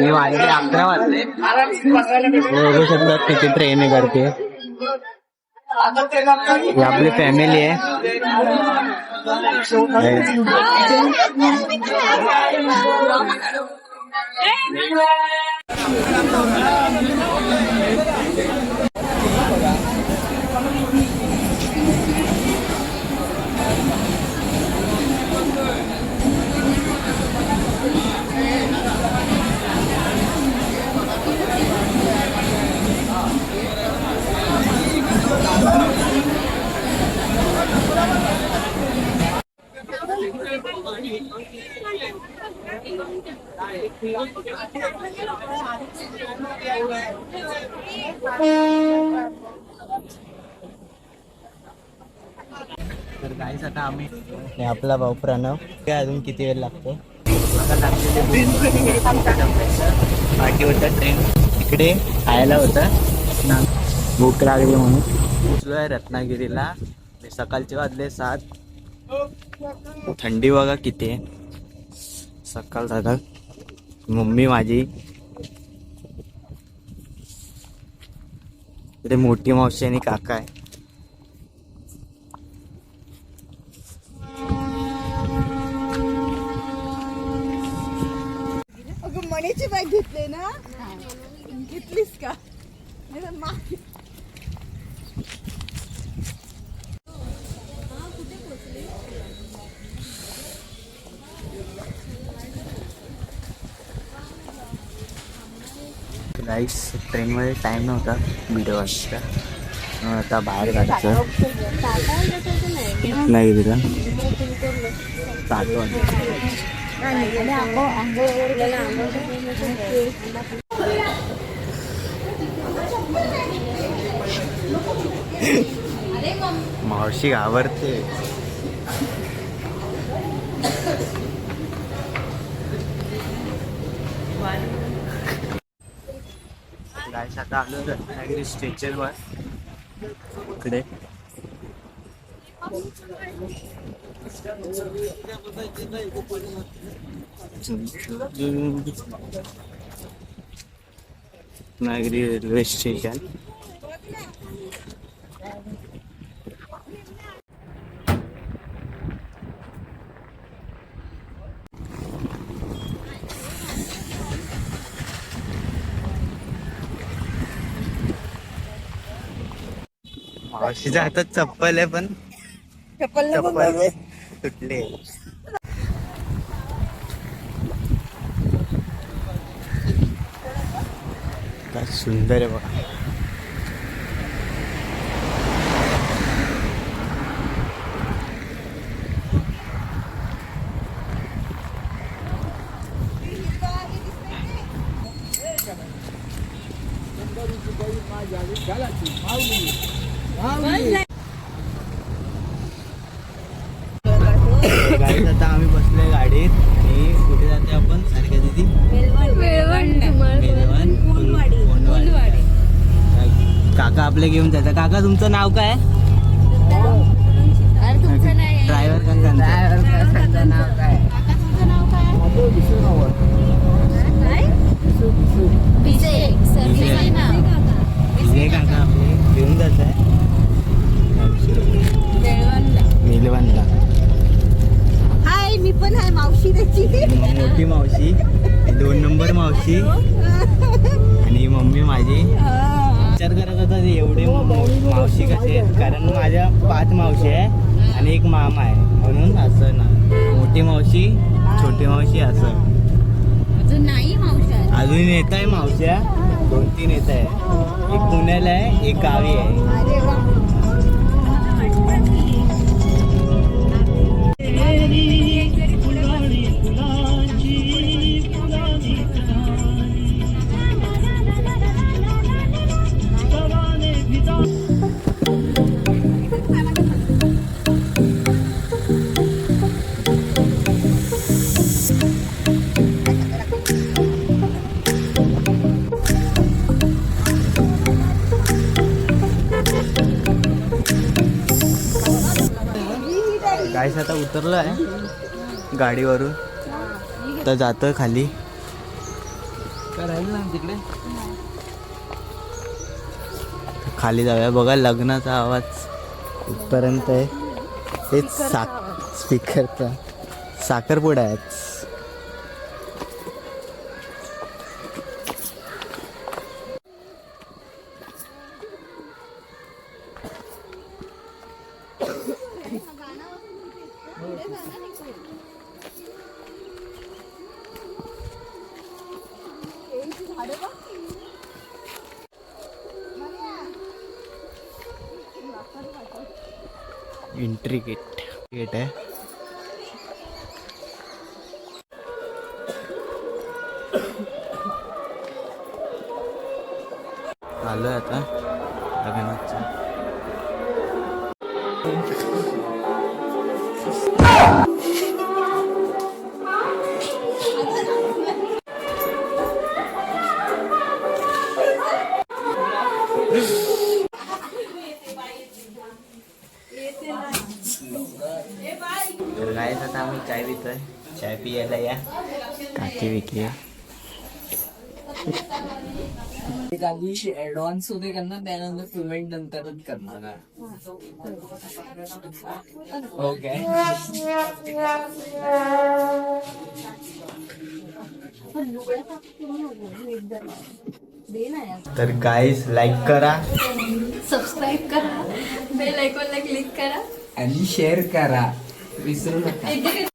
मी वाजले अकरा वाजले. बघू शकतात किती ट्रेन करते ही आपली फॅमिली आहे तर गाईस आता आम्ही आपला भाऊ प्रणव. काय अजून किती वेळ लागतो? बाकी होता ट्रेन इकडे खायला होता. ना भूक लागली म्हणून. पोचलोय रत्नागिरीला. आणि सकाळचे वाजले सात. थंडी बघा किती आहे. सकाळ दादा मम्मी माझी. इथे मोठी मावशी आणि काका आहे. मणीची बॅग घेतली ना? घेतलीस का? गाईस ट्रेनमध्ये टाईम नव्हता व्हिडिओ वाजता. आता बाहेर काढायचं नाही दिलं सात वाजता मावशी आवडते आता आलो रत्नागिरी स्टेशनवर इकडे. नागरी रेल्वे स्टेशन. मावशीच्या हातात चप्पल आहे पण. चप्पल नको. तुटले काय सुंदर आहे बघा. गाडीत आता आम्ही बसलोय गाडीत आणि कुठे जाते आपण? सारख्या दिदी. काका आपले घेऊन जातात. काका तुमचं नाव काय? ड्रायव्हर काका विजय काका आपले घेऊन जात आहे मेलवनला हाय मी पण आहे मावशी त्याची. मोठी मावशी दोन नंबर मावशी. आणि मम्मी माझी. विचार करत होता एवढे मावशी कसे आहेत. कारण माझ्या पाच मावशी आहे आणि एक मामा आहे. म्हणून असं ना. मोठी मावशी छोटी मावशी असं. नाही मावशी अजून येत आहे मावश्या दोन तीन येत आहे. एक पुण्याला आहे एक गावी आहे. गायस आता उतरलो आहे गाडीवरून. तर जातं खाली. राहील ना तिकडे? खाली जाऊया. बघा लग्नाचा आवाज कुठपर्यंत आहे. तेच साक स्पीकरचा साखरपुडा आहे. एंट्री गेट गेट आहे आलोय आता लग्नाच्या ah! तर काय आता आम्ही चाय पितोय. चाय पियाला या. काकी विकी काही ऍडव्हान्स होते करणार त्यानंतर पेमेंट नंतरच करणार ओके तर गाईस लाईक करा. सबस्क्राईब करा. बेल आयकॉनला क्लिक करा. आणि शेअर करा. विसरू नका.